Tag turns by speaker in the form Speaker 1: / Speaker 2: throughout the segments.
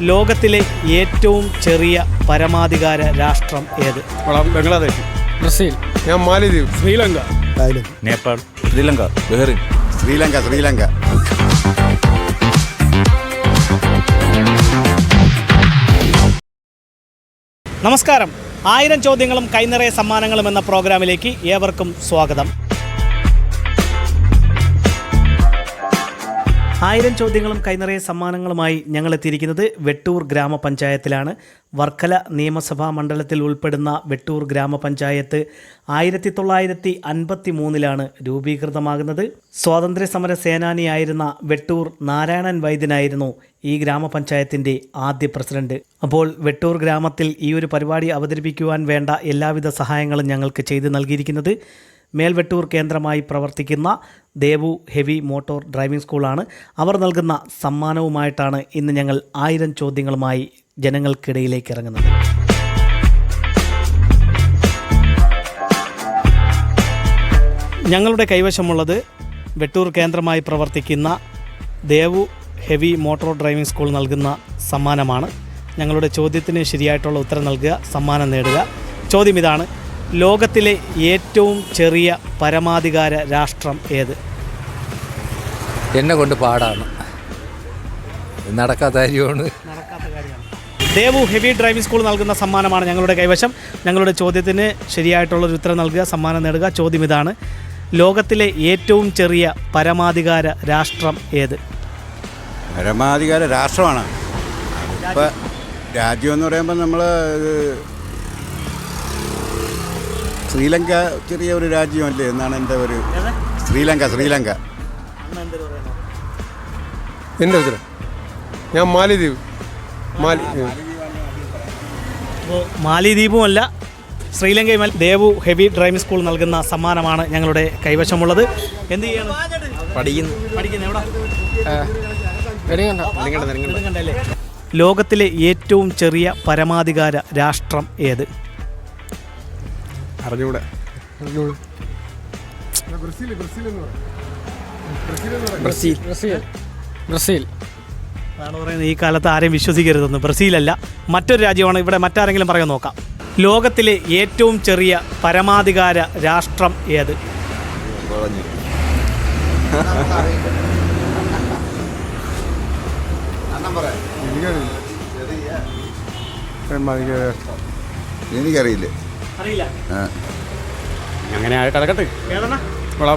Speaker 1: ലോകത്തിലെ ഏറ്റവും ചെറിയ പരമാധികാര രാഷ്ട്രം ഏത്?
Speaker 2: ബംഗ്ലാദേശ്.
Speaker 3: ബ്രസീൽ.
Speaker 2: ഞാൻ മാലിദ്വീപ്.
Speaker 3: ശ്രീലങ്ക.
Speaker 4: നേപ്പാൾ. ശ്രീലങ്ക. ബഹ്റിൻ.
Speaker 5: ശ്രീലങ്ക ശ്രീലങ്ക.
Speaker 1: നമസ്കാരം. ആയിരം ചോദ്യങ്ങളും കൈനിറയ സമ്മാനങ്ങളും എന്ന പ്രോഗ്രാമിലേക്ക് ഏവർക്കും സ്വാഗതം. ആയിരം ചോദ്യങ്ങളും കൈനിറയ സമ്മാനങ്ങളുമായി ഞങ്ങൾ എത്തിയിരിക്കുന്നത് വെട്ടൂർ ഗ്രാമപഞ്ചായത്തിലാണ്. വർക്കല നിയമസഭാ മണ്ഡലത്തിൽ ഉൾപ്പെടുന്ന വെട്ടൂർ ഗ്രാമപഞ്ചായത്ത് ആയിരത്തി തൊള്ളായിരത്തി അൻപത്തി മൂന്നിലാണ് രൂപീകൃതമാകുന്നത്. സ്വാതന്ത്ര്യ സമര സേനാനിയായിരുന്ന വെട്ടൂർ നാരായണൻ വൈദ്യനായിരുന്നു ഈ ഗ്രാമപഞ്ചായത്തിന്റെ ആദ്യ പ്രസിഡന്റ്. അപ്പോൾ വെട്ടൂർ ഗ്രാമത്തിൽ ഈ ഒരു പരിപാടി അവതരിപ്പിക്കുവാൻ വേണ്ട എല്ലാവിധ സഹായങ്ങളും ഞങ്ങൾക്ക് ചെയ്തു നൽകിയിരിക്കുന്നത് മേൽവെട്ടൂർ കേന്ദ്രമായി പ്രവർത്തിക്കുന്ന ദേവു ഹെവി മോട്ടോർ ഡ്രൈവിംഗ് സ്കൂളാണ്. അവർ നൽകുന്ന സമ്മാനവുമായിട്ടാണ് ഇന്ന് ഞങ്ങൾ ആയിരം ചോദ്യങ്ങളുമായി ജനങ്ങൾക്കിടയിലേക്ക് ഇറങ്ങുന്നത്. ഞങ്ങളുടെ കൈവശമുള്ളത് വെട്ടൂർ കേന്ദ്രമായി പ്രവർത്തിക്കുന്ന Devu heavy motor driving school നൽകുന്ന സമ്മാനമാണ്. ഞങ്ങളുടെ ചോദ്യത്തിന് ശരിയായിട്ടുള്ള ഉത്തരം നൽകുക സമ്മാനം നേടുക. ചോദ്യം ഇതാണ്. ലോകത്തിലെ ഏറ്റവും ചെറിയ പരമാധികാര രാഷ്ട്രം ഏത്?
Speaker 3: എന്നെ കൊണ്ട് പാടാണ്. നടക്കാത്ത കാര്യമാണ്.
Speaker 1: ദേവു ഹെവി ഡ്രൈവിംഗ് സ്കൂൾ നൽകുന്ന സമ്മാനമാണ് ഞങ്ങളുടെ കൈവശം. ഞങ്ങളുടെ ചോദ്യത്തിന് ശരിയായിട്ടുള്ളൊരു ഉത്തരം നൽകുക സമ്മാനം നേടുക. ചോദ്യം ഇതാണ്. ലോകത്തിലെ ഏറ്റവും ചെറിയ പരമാധികാര രാഷ്ട്രം ഏത്?
Speaker 5: പരമാധികാര രാഷ്ട്രമാണ്. ഇപ്പം രാജ്യം എന്ന് പറയുമ്പോൾ നമ്മൾ ശ്രീലങ്ക ചെറിയ ഒരു രാജ്യമല്ലേ എന്നാണ് എന്റെ ഒരു ശ്രീലങ്ക ശ്രീലങ്ക.
Speaker 2: എന്റെ ഉത്തരം. ഞാൻ മാലിദ്വീപ്.
Speaker 1: മാലിദ്വീപും അല്ല ശ്രീലങ്കയിൽ ദേവു ഹെവി ഡ്രൈവിംഗ് സ്കൂൾ നൽകുന്ന സമ്മാനമാണ് ഞങ്ങളുടെ കൈവശമുള്ളത്. എന്ത് ചെയ്യണം?
Speaker 3: പഠിക്കുന്നു.
Speaker 1: പഠിക്കുന്നു എവിടെ? ലോകത്തിലെ ഏറ്റവും ചെറിയ പരമാധികാര രാഷ്ട്രം ഏത്?
Speaker 2: അറിഞ്ഞൂടെ.
Speaker 3: ബ്രസീൽ. ബ്രസീൽ. ബ്രസീൽ.
Speaker 1: അതാണ് പറയുന്നത് ഈ കാലത്ത് ആരെയും വിശ്വസിക്കരുതെന്ന്. ബ്രസീലല്ല മറ്റൊരു രാജ്യമാണ്. ഇവിടെ മറ്റാരെങ്കിലും പറയാൻ നോക്കാം. ലോകത്തിലെ ഏറ്റവും ചെറിയ പരമാധികാര രാഷ്ട്രം ഏത്?
Speaker 5: എനിക്കറിയില്ല.
Speaker 1: അറിയില്ല.
Speaker 2: അങ്ങനെ കിടക്കട്ടെ
Speaker 1: ഏതാണ്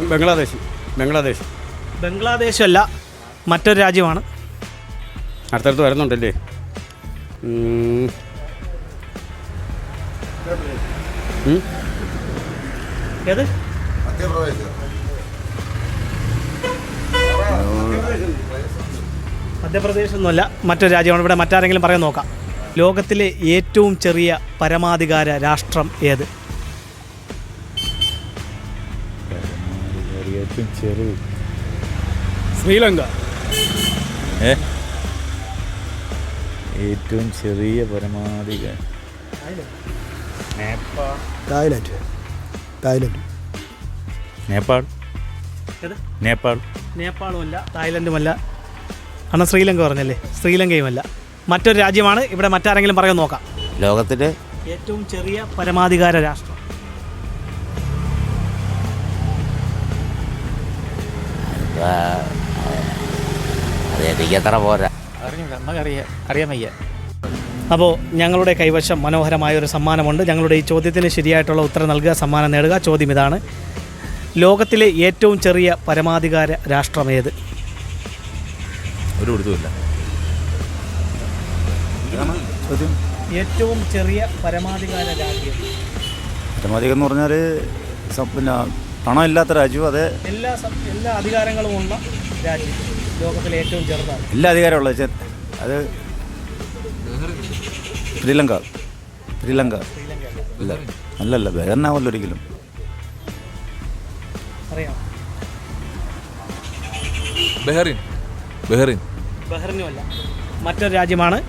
Speaker 2: ബംഗ്ലാദേശ് ബംഗ്ലാദേശ്
Speaker 1: ബംഗ്ലാദേശ്. അല്ല മറ്റൊരു രാജ്യമാണ്.
Speaker 2: അടുത്തടുത്ത് വരുന്നുണ്ടല്ലേ? ഉം. ഉം?
Speaker 1: ഏത്? മധ്യപ്രദേശ്. ഒന്നുമല്ല മറ്റൊരു രാജ്യമാണ്. ഇവിടെ മറ്റാരെങ്കിലും പറയാൻ നോക്കാം. ലോകത്തിലെ ഏറ്റവും ചെറിയ പരമാധികാര രാഷ്ട്രം ഏത്?
Speaker 4: ഏറ്റവും ചെറിയ
Speaker 3: ശ്രീലങ്ക
Speaker 4: ഏ? ഏറ്റവും ചെറിയ പരമാവധി നേപ്പാൾ
Speaker 6: തായ്ലൻഡ്. തായ്ലൻഡ്.
Speaker 4: നേപ്പാൾ. നേപ്പാൾ.
Speaker 1: നേപ്പാളുമല്ല തായ്ലൻഡുമല്ല. അന്ന് ശ്രീലങ്ക പറഞ്ഞല്ലേ? ശ്രീലങ്കയുമല്ല. മറ്റൊരു രാജ്യമാണ്. ഇവിടെ മറ്റാരെങ്കിലും പറയാൻ നോക്കാം.
Speaker 5: ലോകത്തിലെ
Speaker 1: ഏറ്റവും ചെറിയ പരമാധികാര രാഷ്ട്രം.
Speaker 5: എനിക്ക് എത്ര പോരാ.
Speaker 3: അറിയാൻ വയ്യ.
Speaker 1: അപ്പോൾ ഞങ്ങളുടെ കൈവശം മനോഹരമായ ഒരു സമ്മാനമുണ്ട്. ഞങ്ങളുടെ ഈ ചോദ്യത്തിന് ശരിയായിട്ടുള്ള ഉത്തരം നൽകുക സമ്മാനം നേടുക. ചോദ്യം ഇതാണ്. ലോകത്തിലെ ഏറ്റവും ചെറിയ പരമാധികാര രാഷ്ട്രം ഏത്?
Speaker 4: ഒരു കൊടുത്തുമില്ല ചോദ്യം
Speaker 1: ഏറ്റവും ചെറിയ പരമാധികാര രാജ്യം.
Speaker 4: പരമാധികം എന്ന് പറഞ്ഞാൽ പിന്നെ പണം ഇല്ലാത്ത രാജ്യവും അതെ.
Speaker 1: എല്ലാ എല്ലാ അധികാരങ്ങളും ഉള്ള രാജ്യം. ലോകത്തിലെ ഏറ്റവും ചെറുതാണ്.
Speaker 4: എല്ലാ അധികാരമുള്ള അത് ശ്രീലങ്ക. ശ്രീലങ്ക. ഇല്ല അല്ലല്ല ബഹറിനാവല്ലോ ഒരിക്കലും.
Speaker 1: അറിയാം.
Speaker 7: ബഹറിൻ. ബഹറിൻ.
Speaker 1: ബഹ്റിനുമല്ല. മറ്റൊരു രാജ്യമാണ്.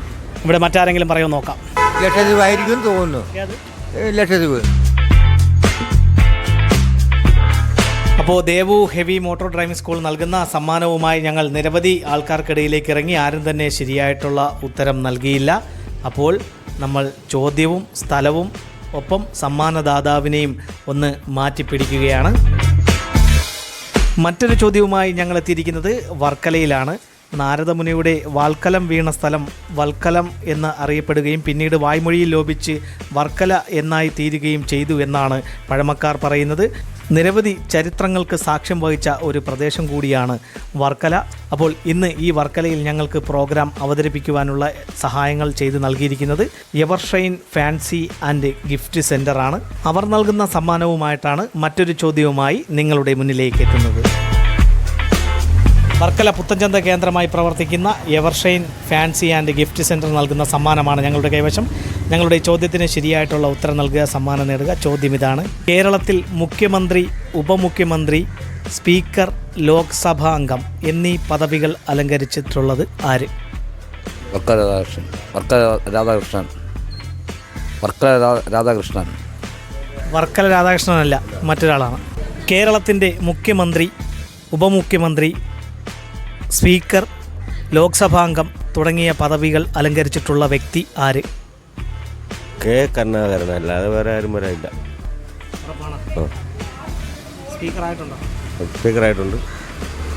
Speaker 1: ഇവിടെ മറ്റാരെങ്കിലും പറയുമോ നോക്കാം.
Speaker 8: ലക്ഷദ്വീപ് ആയിരിക്കും തോന്നുന്നു. ലക്ഷദ്വീപ്.
Speaker 1: അപ്പോൾ Devu heavy motor driving school നൽകുന്ന സമ്മാനവുമായി ഞങ്ങൾ നിരവധി ആൾക്കാർക്കിടയിലേക്ക് ഇറങ്ങി. ആരും തന്നെ ശരിയായിട്ടുള്ള ഉത്തരം നൽകിയില്ല. അപ്പോൾ നമ്മൾ ചോദ്യവും സ്ഥലവും ഒപ്പം സമ്മാനദാതാവിനെയും ഒന്ന് മാറ്റിപ്പിടിക്കുകയാണ്. മറ്റൊരു ചോദ്യവുമായി ഞങ്ങൾ എത്തിയിരിക്കുന്നത് വർക്കലയിലാണ്. നാരദമുനിയുടെ വാൽക്കലം വീണ സ്ഥലം വൽക്കലം എന്ന് അറിയപ്പെടുകയും പിന്നീട് വായ്മൊഴിയിൽ ലോപിച്ച് വർക്കല എന്നായി തീരുകയും ചെയ്തു എന്നാണ് പഴമക്കാർ പറയുന്നത്. നിരവധി ചരിത്രങ്ങൾക്ക് സാക്ഷ്യം വഹിച്ച ഒരു പ്രദേശം കൂടിയാണ് വർക്കല. അപ്പോൾ ഇന്ന് ഈ വർക്കലയിൽ ഞങ്ങൾക്ക് പ്രോഗ്രാം അവതരിപ്പിക്കുവാനുള്ള സഹായങ്ങൾ ചെയ്തു നൽകിയിരിക്കുന്നത് എവർഷൈൻ ഫാൻസി ആൻഡ് ഗിഫ്റ്റ് സെന്ററാണ് അവർ നൽകുന്ന സമ്മാനവുമായിട്ടാണ് മറ്റൊരു ചോദ്യവുമായി നിങ്ങളുടെ മുന്നിലേക്ക് എത്തുന്നത്. വർക്കല പുത്തൻചന്ത കേന്ദ്രമായി പ്രവർത്തിക്കുന്ന Evershine fancy and gift centre നൽകുന്ന സമ്മാനമാണ് ഞങ്ങളുടെ കൈവശം. ഞങ്ങളുടെ ചോദ്യത്തിന് ശരിയായിട്ടുള്ള ഉത്തരം നൽകുക സമ്മാനം നേടുക ചോദ്യം ഇതാണ്. കേരളത്തിൽ മുഖ്യമന്ത്രി ഉപമുഖ്യമന്ത്രി സ്പീക്കർ ലോക്സഭാ അംഗം എന്നീ പദവികൾ അലങ്കരിച്ചിട്ടുള്ളത് ആര്?
Speaker 8: വർക്കല രാധാകൃഷ്ണൻ. വർക്കല രാധാകൃഷ്ണൻ. വർക്കല രാധാകൃഷ്ണൻ.
Speaker 1: വർക്കല രാധാകൃഷ്ണനല്ല മറ്റൊരാളാണ്. കേരളത്തിന്റെ മുഖ്യമന്ത്രി ഉപമുഖ്യമന്ത്രി സ്പീക്കർ ലോക്സഭാംഗം തുടങ്ങിയ പദവികൾ അലങ്കരിച്ചിട്ടുള്ള വ്യക്തി ആര്?
Speaker 9: കെ കരുണാകരൻ അല്ലാതെ വേറെ ആരും വരാനില്ല.
Speaker 1: സ്പീക്കറായിട്ടുണ്ടോ?
Speaker 9: സ്പീക്കറായിട്ടുണ്ട്.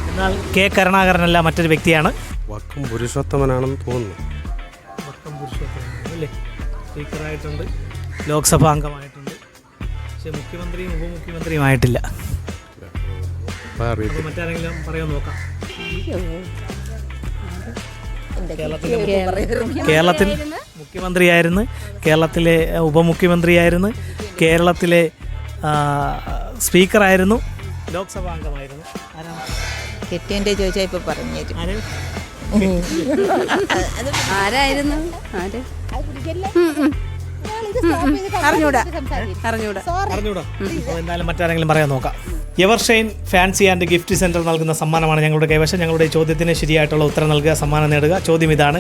Speaker 1: എന്നാൽ കെ കരുണാകരനല്ല മറ്റൊരു വ്യക്തിയാണ്.
Speaker 9: വക്കം പുരുഷോത്തമനാണെന്ന് തോന്നുന്നു.
Speaker 1: വക്കം പുരുഷോത്തമൻ അല്ലേ? സ്പീക്കറായിട്ടുണ്ട് ലോക്സഭാ അംഗമായിട്ടുണ്ട് പക്ഷേ മുഖ്യമന്ത്രിയും ഉപമുഖ്യമന്ത്രിയും ആയിട്ടില്ല. അപ്പോൾ മറ്റാരെങ്കിലും പറയാൻ നോക്കാം. കേരളത്തിൽ മുഖ്യമന്ത്രിയായിരുന്നു. കേരളത്തിലെ ഉപമുഖ്യമന്ത്രിയായിരുന്നു. കേരളത്തിലെ സ്പീക്കറായിരുന്നു. ലോക്സഭാ അംഗമായിരുന്നു.
Speaker 10: കെട്ടിയന്റെ ചോദിച്ചാൽ ഇപ്പൊ പറഞ്ഞു ആരായിരുന്നു? ആര്? അറിഞ്ഞൂടാ. അറിഞ്ഞൂടാ.
Speaker 1: അറിഞ്ഞൂടാ എന്തായാലും മറ്റാരെങ്കിലും പറയാൻ നോക്കാം. Evershine fancy and gift centre നൽകുന്ന സമ്മാനമാണ് ഞങ്ങളുടെ കൈവശം. ഞങ്ങളുടെ ചോദ്യത്തിന് ശരിയായിട്ടുള്ള ഉത്തരം നൽകുക സമ്മാനം നേടുക. ചോദ്യം ഇതാണ്.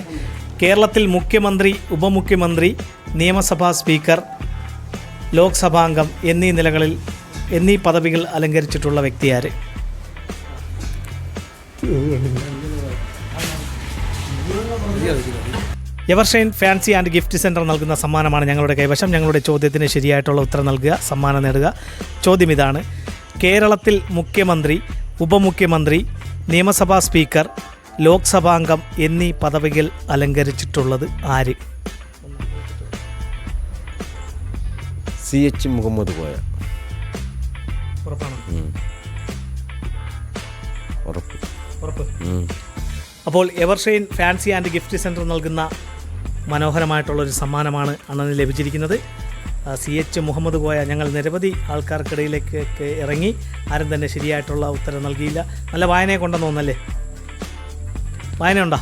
Speaker 1: കേരളത്തിൽ മുഖ്യമന്ത്രി ഉപമുഖ്യമന്ത്രി നിയമസഭാ സ്പീക്കർ ലോക്സഭാംഗം എന്നീ നിലകളിൽ എന്നീ പദവികൾ അലങ്കരിച്ചിട്ടുള്ള വ്യക്തിയാര് Evershine fancy and gift centre നൽകുന്ന സമ്മാനമാണ് ഞങ്ങളുടെ കൈവശം. ഞങ്ങളുടെ ചോദ്യത്തിന് ശരിയായിട്ടുള്ള ഉത്തരം നൽകുക സമ്മാനം നേടുക. ചോദ്യം ഇതാണ്. കേരളത്തിൽ മുഖ്യമന്ത്രി ഉപമുഖ്യമന്ത്രി നിയമസഭാ സ്പീക്കർ ലോക്സഭാംഗം എന്നീ പദവികൾ അലങ്കരിച്ചിട്ടുള്ളത് ആര്?
Speaker 9: C H Muhammad Koya.
Speaker 1: അപ്പോൾ Evershine fancy and gift centre നൽകുന്ന മനോഹരമായിട്ടുള്ളൊരു സമ്മാനമാണ് അണ്ണന് ലഭിച്ചിരിക്കുന്നത്. സി എച്ച് മുഹമ്മദ് കോയ ഞങ്ങൾ നിരവധി ആൾക്കാർക്കിടയിലേക്ക് ഇറങ്ങി. ആരും തന്നെ ശരിയായിട്ടുള്ള ഉത്തരം നൽകിയില്ല. നല്ല വായനയെ കൊണ്ടെന്ന് തോന്നല്ലേ വായനയുണ്ടോ?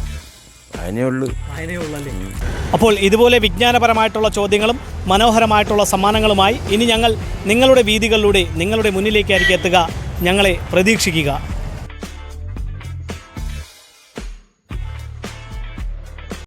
Speaker 9: അതിനേ ഉള്ളൂ
Speaker 1: വായനയേ ഉള്ളല്ലേ അപ്പോൾ ഇതുപോലെ വിജ്ഞാനപരമായിട്ടുള്ള ചോദ്യങ്ങളും മനോഹരമായിട്ടുള്ള സമ്മാനങ്ങളുമായി ഇനി ഞങ്ങൾ നിങ്ങളുടെ വീതികളിലൂടെ നിങ്ങളുടെ മുന്നിലേക്കായിരിക്കും എത്തുക. ഞങ്ങളെ പ്രതീക്ഷിക്കുക.